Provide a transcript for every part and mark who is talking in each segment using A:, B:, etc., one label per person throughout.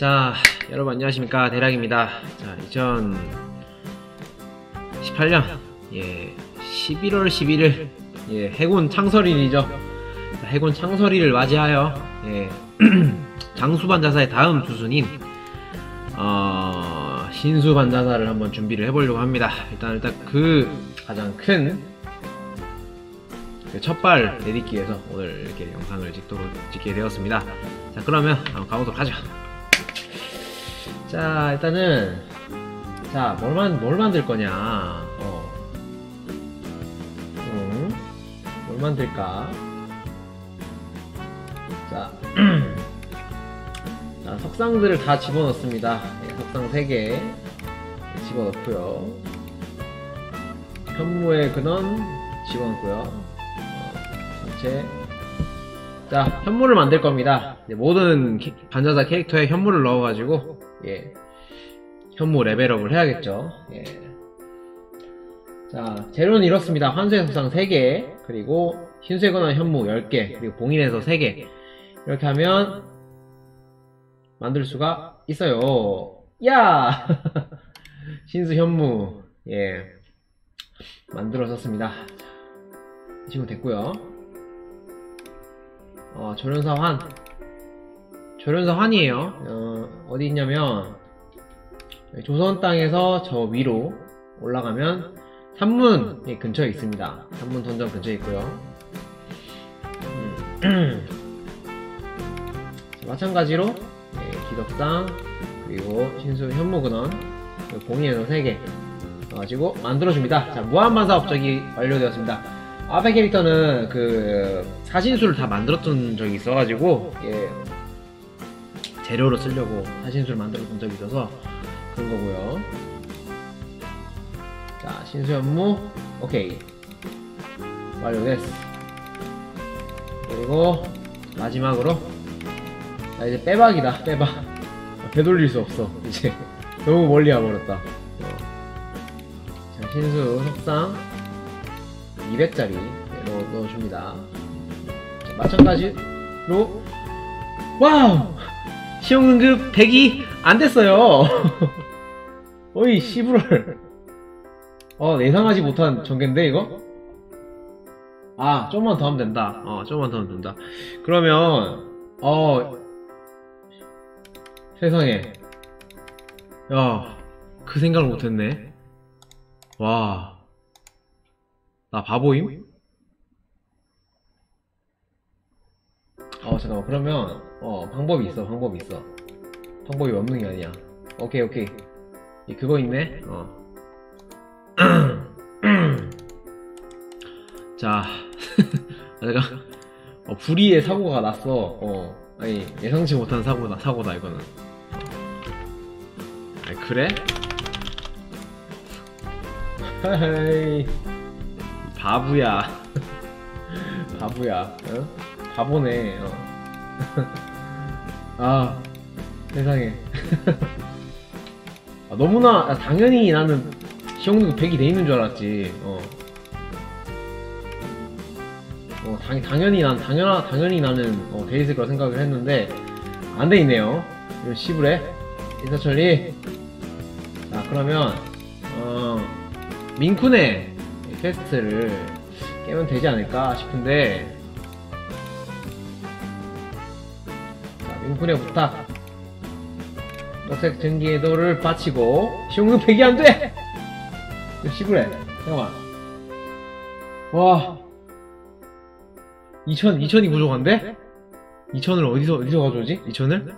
A: 자, 여러분 안녕하십니까 대략입니다. 자, 2018년 예 11월 11일 예 해군 창설일이죠. 자, 해군 창설일을 맞이하여 예 장수반 자사의 다음 수순인 어, 신수반 자사를 한번 준비를 해보려고 합니다. 일단 일단 그 가장 큰 그 첫발 내딛기 위해서 오늘 이렇게 영상을 찍도록 찍게 되었습니다. 자 그러면 가보도록 하죠. 자 일단은 자뭘 만, 뭘 만들 거냐? 어. 음, 뭘 만들까? 자, 자 석상들을 다 집어넣습니다. 네, 석상 3개 집어넣고요. 현무의 근원 집어넣고요. 전체 자 현물을 만들 겁니다. 네, 모든 캐, 반자사 캐릭터에 현물을 넣어가지고 예 현무 레벨업을 해야겠죠. 예. 자 재료는 이렇습니다. 환수의 석상 3개 그리고 신수의거나 현무 10개 그리고 봉인에서 3개. 이렇게 하면 만들 수가 있어요. 야! 신수 현무 예 만들어졌습니다. 지금 됐고요 어, 조련사 환. 조련사 환이에요. 어, 어디 있냐면 조선 땅에서 저 위로 올라가면 산문 근처에 있습니다. 산문 던전 근처에 있고요. 음. 마찬가지로 네, 기덕상 그리고 신수 현무근원 공인에서 3개 가지고 만들어줍니다. 자 무한반사 업적이 완료되었습니다 앞에 캐릭터는 그 사신수를 다 만들었던 적이 있어가지고 예 재료로 쓰려고 사신수를 만들었던 적이 있어서 그런 거고요. 자 신수현무. 오케이. 완료됐어. 그리고 마지막으로 자 이제 빼박이다 빼박. 되돌릴 수 없어 이제. 너무 멀리 와버렸다. 어. 자 신수 석상 200짜리 넣어, 넣어줍니다. 자, 마찬가지로 와우! 시험응급 100이 안 됐어요. 어이 씨부럴. 어 예상하지 못한 전개인데 이거? 아 좀만 더 하면 된다. 어 좀만 더 하면 된다. 그러면 어 세상에 야 그 생각을 못했네. 와. 나 바보임? 어 잠깐만 그러면 어 방법이 있어 방법이 있어 방법이 없는 게 아니야 오케이 오케이 이 그거 있네 어 자, 내가 어, 불의의 사고가 났어. 어, 아니 예상치 못한 사고다 사고다 이거는. 어. 아니 그래? 바보야. 바보야. 어? 바보네. 어. 아 세상에. 아, 너무나 아, 당연히 나는 시험등 100이 돼 있는 줄 알았지. 어. 어 당, 당연히 난 당연 당연히 나는 어, 돼 있을 거라 생각을 했는데 안 돼 있네요. 이거 시부레? 인사철리? 자 그러면 어 민쿤의 퀘스트를 깨면 되지 않을까 싶은데 자 민군의 부탁 녹색 전기의 도를 바치고 시용급 폐기 안돼! 시부래 잠깐만 와 2000, 2000이 부족한데? 2000을 어디서 어디서 가져오지? 2000을?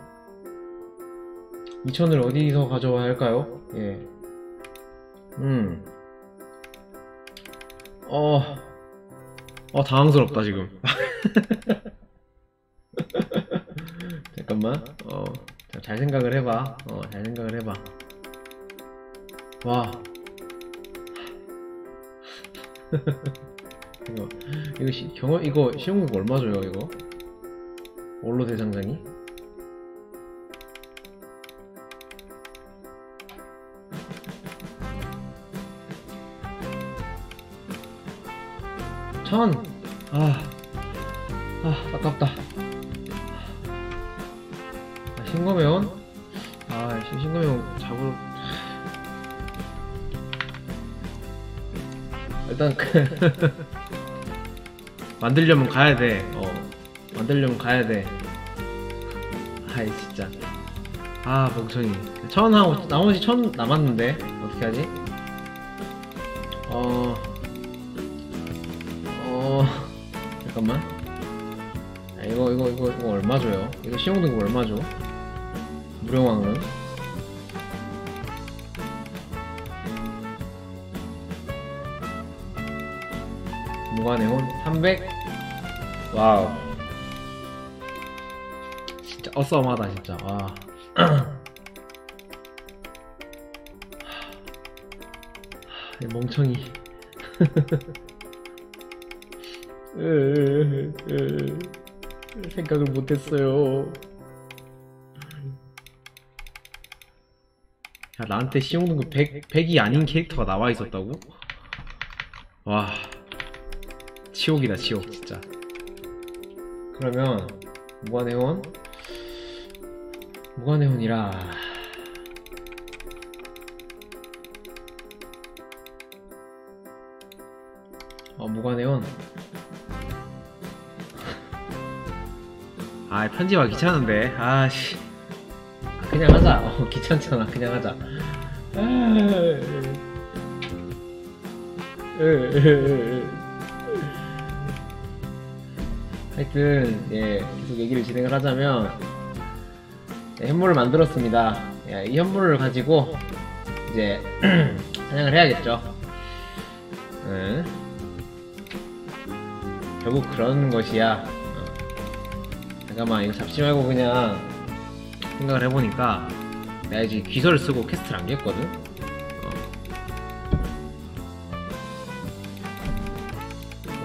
A: 2000을 어디서 가져와야 할까요? 예. 음. 어, 어 당황스럽다 지금. 잠깐만. 어, 잘 생각을 해봐. 어, 잘 생각을 해봐. 와. 이거 이거 시, 경험 이거 시험국 얼마 줘요 이거? 원로 대장장이? 천! 아, 아, 아깝다. 아, 신거면 아, 신- 신금형 잡으러. 일단 그 만들려면 가야 돼. 어, 만들려면 가야 돼. 아이 진짜. 아 멍청이. 천 하고 나머지 천 남았는데 어떻게 하지? 어, 어, 얼마 줘요? 이거 시용 등급 얼마 줘? 무령왕은? 무관해온 300 와우 진짜 어썸하다 진짜 와이 멍청이 으, 으, 생각을 못했어요. 야 나한테 시용등급 100, 100이 아닌 캐릭터가 나와 있었다고? 와. 치욕이다 치욕 진짜. 그러면 무관해온 무관해온이라. 어 무관해온 아 편집하기 귀찮은데. 아씨. 그냥 하자. 어 귀찮잖아. 그냥 하자. 하여튼 예 계속 얘기를 진행을 하자면 네, 현물을 만들었습니다. 예, 이 현물을 가지고 이제 사냥을 해야겠죠. 응. 결국 그런 것이야. 어. 잠깐만 이거 잡지 말고 그냥 생각을 해보니까 내가 이제 귀서를 쓰고 퀘스트를 안 깼거든? 어.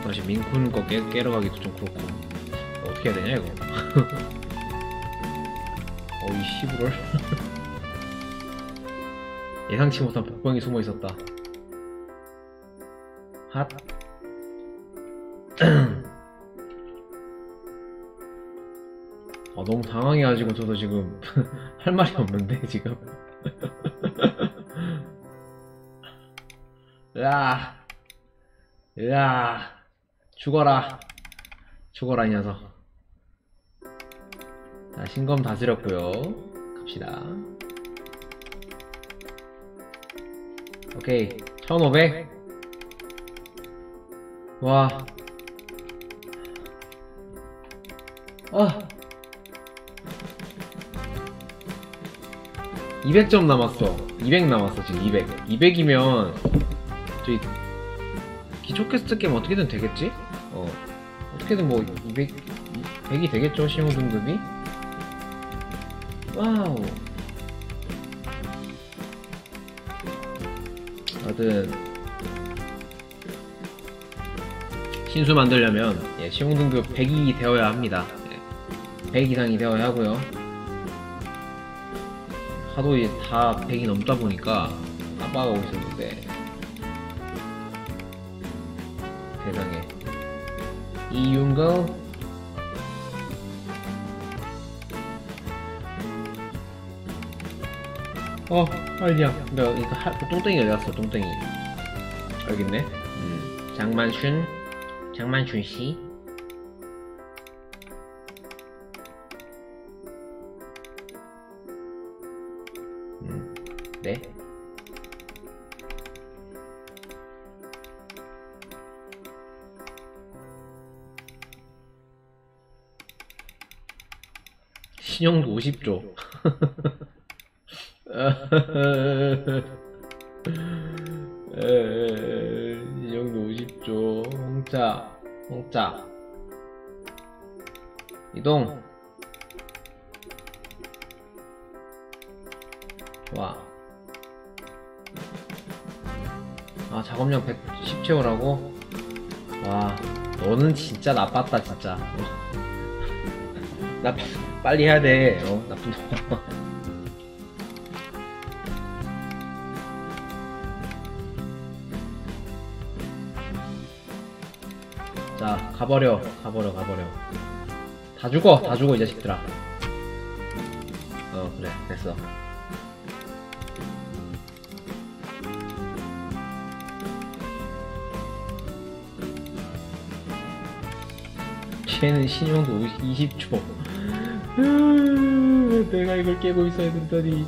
A: 다시 민쿤 거 깨, 깨러 가기도 좀 그렇고. 어떻게 해야 되냐 이거? 어이 씨부럴 예상치 못한 복병이 숨어 있었다. 핫 너무 당황해가지고 저도 지금 할 말이 없는데 지금. 으아. 으아. 죽어라. 죽어라 이 녀석. 자 신검 다스렸고요. 갑시다. 오케이. 1500 와. 아. 200점 남았어. 200 남았어, 지금 200. 200이면, 저희, 기초 퀘스트 게임 어떻게든 되겠지? 어. 어떻게든 뭐, 200, 100이 되겠죠, 신용 등급이? 와우. 하여튼, 신수 만들려면 예, 시용 등급 100이 되어야 합니다. 예, 100 이상이 되어야 하고요. 하도 이제 다 100이 넘다 보니까 깜빡하고 있었는데 세상에. 이윤거? 어 아니야. 내가 이거 하, 그 똥땡이 어디 갔어 똥땡이? 있네. 음, 장만슌 장만춘 씨. 네. 신용도 50조. 신용도 50조. 홍차, 홍차. 이동. 좋 아. 아, 작업량 110 채우라고? 와, 너는 진짜 나빴다, 진짜. 나 빨리 해야 돼. 어, 나쁜 놈. 자, 가버려, 가버려, 가버려. 다 죽어, 다 죽어, 이 자식들아. 어, 그래, 됐어. 쟤는 신용도 20초. 내가 이걸 깨고 있어야 된다니.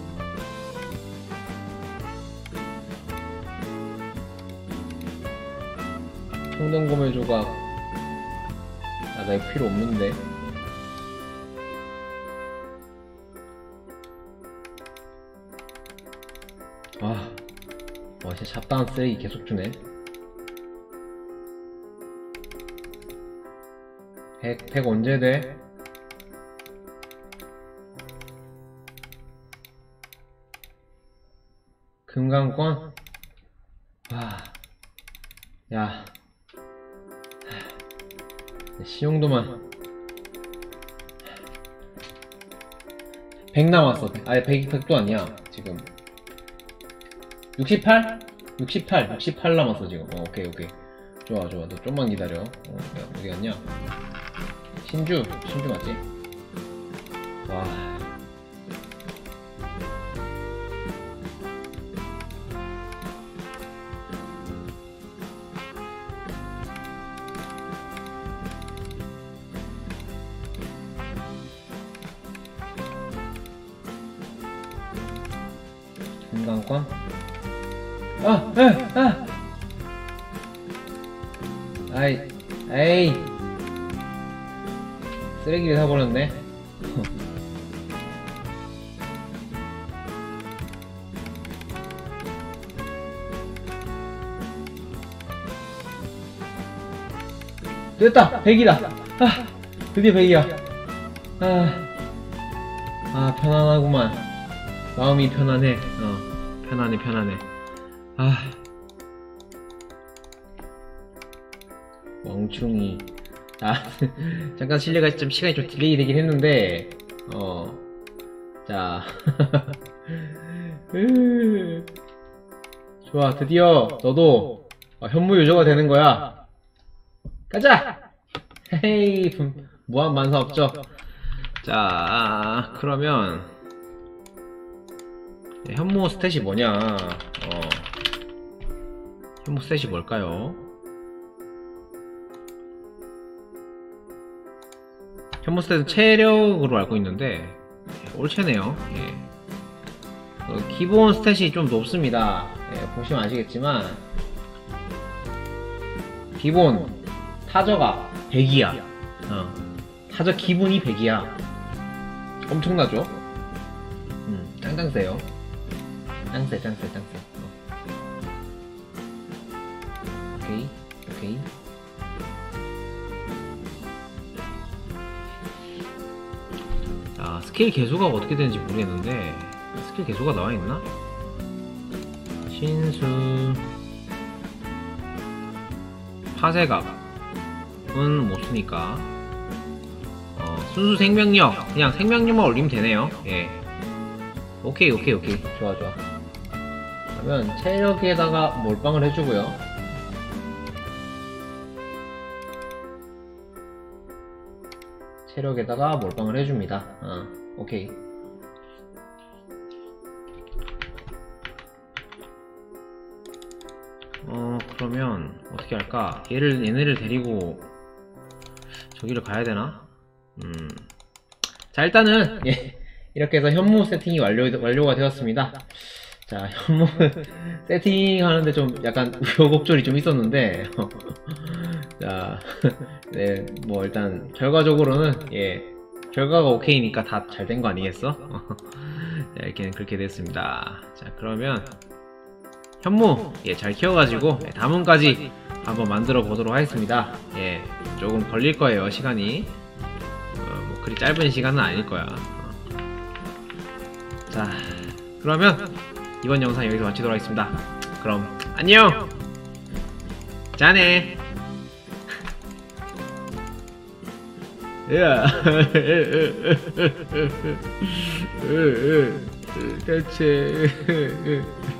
A: 청동검의 조각. 아, 나 이거 필요 없는데. 아, 와, 진짜 잡다한 쓰레기 계속 주네. 100, 100 언제 돼? 금강권? 와, 야, 시용도만 100 남았어. 아니, 100, 100도 아니야, 지금. 68? 68, 68 남았어, 지금. 어, 오케이, 오케이. 좋아, 좋아. 너 좀만 기다려. 어, 야, 어디 갔냐? 신주, 신주 맞지? 와. 금강권? 아, 아, 아! 아이, 에이! 쓰레기를 사버렸네. 됐다! 100이다! 아, 드디어 100이야. 아, 아, 편안하구만. 마음이 편안해. 어, 편안해, 편안해. 아. 멍충이. 아, 잠깐 실례가 좀 시간이 좀 딜레이 되긴 했는데, 어, 자. 으, 좋아, 드디어 너도 어, 현무 유저가 되는 거야. 가자! 헤이, 무한 만사 없죠? 자, 그러면, 네, 현무 스탯이 뭐냐, 어, 현무 스탯이 뭘까요? 스탯은 체력으로 알고 있는데, 올체네요, 예. 어, 기본 스탯이 좀 높습니다. 예, 보시면 아시겠지만, 기본, 타저가 100이야. 어, 타저 기분이 100이야. 엄청나죠? 음, 짱짱 세요. 짱세, 짱세, 짱세. 어. 오케이, 오케이. 자, 스킬 개수가 어떻게 되는지 모르겠는데, 스킬 개수가 나와있나? 신수. 파쇄각은 못 쓰니까. 어, 순수 생명력. 그냥 생명력만 올리면 되네요. 예. 오케이, 오케이, 오케이. 좋아, 좋아. 그러면 체력에다가 몰빵을 해주고요. 체력에다가 몰빵을 해줍니다. 어, 오케이. 어, 그러면 어떻게 할까? 얘를, 얘네를 데리고 저기를 가야 되나? 음. 자, 일단은, 예. 이렇게 해서 현무 세팅이 완료, 완료가 되었습니다. 자, 현무 세팅하는데 좀 약간 우여곡절이 좀 있었는데, 자, 네, 뭐 일단 결과적으로는 예, 결과가 오케이니까 다 잘 된 거 아니겠어? 자, 이렇게 그렇게 됐습니다. 자, 그러면 현무 예, 잘 키워가지고 예, 다문까지 한번 만들어 보도록 하겠습니다. 예, 조금 걸릴 거예요 시간이. 어, 뭐 그리 짧은 시간은 아닐 거야. 어. 자, 그러면 이번 영상 여기서 마치도록 하겠습니다. 그럼 안녕. 자네. 야, 대체